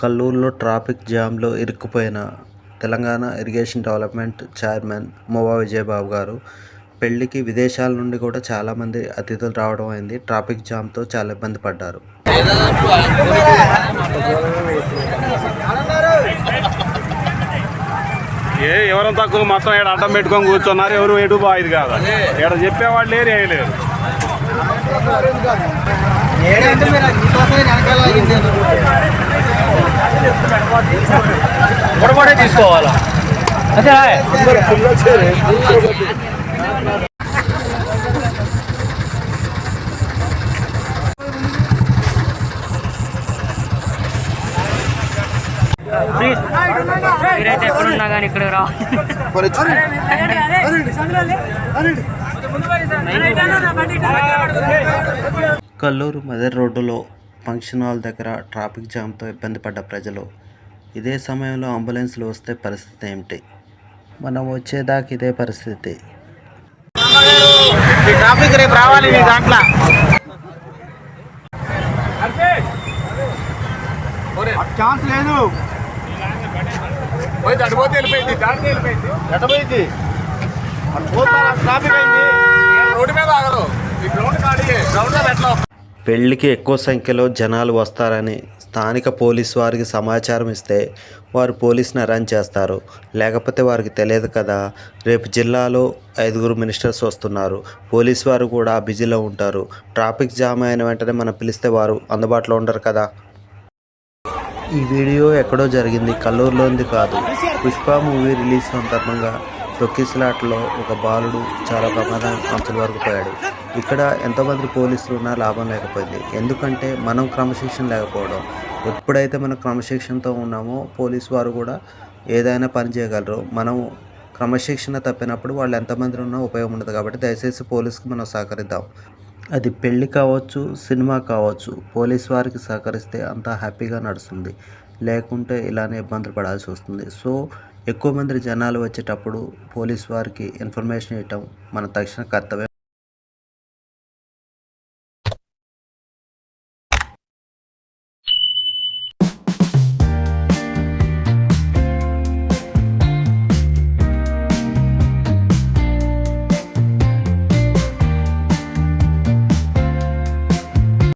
కల్లూరులో traffic జామ్లో ఇరుక్కుపోయిన Telangana irrigation development chairman Mova Vijayababu గారు పెళ్ళికి విదేశాల నుండి కూడా చాలామంది అతిథులు రావడం అయింది. ట్రాఫిక్ జామ్తో చాలా ఇబ్బంది పడ్డారు. ఏ ఎవరం తక్కువ మొత్తం ఇక్కడ అడ్డం పెట్టుకొని కూర్చున్నారు? ఎవరు ఎటు బాయిది కాదు? ఇక్కడ చెప్పేవాళ్ళు లేరు ఏ లేరు ఏంటంటే మీరు పొడపడే తీసుకోవాలా అదే మీరైతే ఎక్కడున్నా కానీ ఇక్కడ రా కల్లూరు మదర్ రోడ్డులో ఫంక్షన్ హాల్ దగ్గర ట్రాఫిక్ జామ్తో ఇబ్బంది పడ్డ ప్రజలు ఇదే సమయంలో అంబులెన్స్లు వస్తే పరిస్థితి ఏమిటి? మనం వచ్చేదాకా ఇదే పరిస్థితి. ఈ ట్రాఫిక్ రేపు రావాలి మీ దాంట్లో. ఛాన్స్ లేదు. అడిపోతే వెళ్ళిపోయింది దానికి వెళ్ళిపోయింది. ఎటపోయింది ట్రాఫిక్ అయింది రోడ్డు మీద ఆగరు. ఈ గ్రౌండ్ ఖాళీ గ్రౌండ్లో పెట్టలో. పెళ్ళికి ఎక్కువ సంఖ్యలో జనాలు వస్తారని స్థానిక పోలీస్ వారికి సమాచారం ఇస్తే వారు పోలీసుని అరేంజ్ చేస్తారు. లేకపోతే వారికి తెలియదు కదా రేపు జిల్లాలో ఐదుగురు మినిస్టర్స్ వస్తున్నారు. పోలీస్ వారు కూడా బిజీలో ఉంటారు. ట్రాఫిక్ జామ్ అయిన వెంటనే మనం పిలిస్తే వారు అందుబాటులో ఉండరు కదా. ఈ వీడియో ఎక్కడో జరిగింది. కల్లూరులోంది కాదు. పుష్ప మూవీ రిలీజ్ సందర్భంగా తొక్కిసలాట్లో ఒక బాలుడు చాలా ప్రమాదం అంచుల వరకు పోయాడు. ఇక్కడ ఎంతోమంది పోలీసులు ఉన్నా లాభం లేకపోయింది. ఎందుకంటే మనం క్రమశిక్షణ లేకపోవడం. ఎప్పుడైతే మనం క్రమశిక్షణతో ఉన్నామో పోలీసు వారు కూడా ఏదైనా పని చేయగలరు. మనం క్రమశిక్షణ తప్పినప్పుడు వాళ్ళు ఎంతమంది ఉన్నా ఉపయోగం ఉండదు కాబట్టి దయచేసి పోలీసుకి మనం సహకరిద్దాం. అది పెళ్ళి కావచ్చు సినిమా కావచ్చు పోలీస్ వారికి సహకరిస్తే అంతా హ్యాపీగా నడుస్తుంది. లేకుంటే ఇలానే ఇబ్బందులు పడాల్సి వస్తుంది. సో ఎక్కువ మంది జనాలు వచ్చేటప్పుడు పోలీస్ వారికి ఇన్ఫర్మేషన్ ఇవ్వటం మన తక్షణ కర్తవ్యం.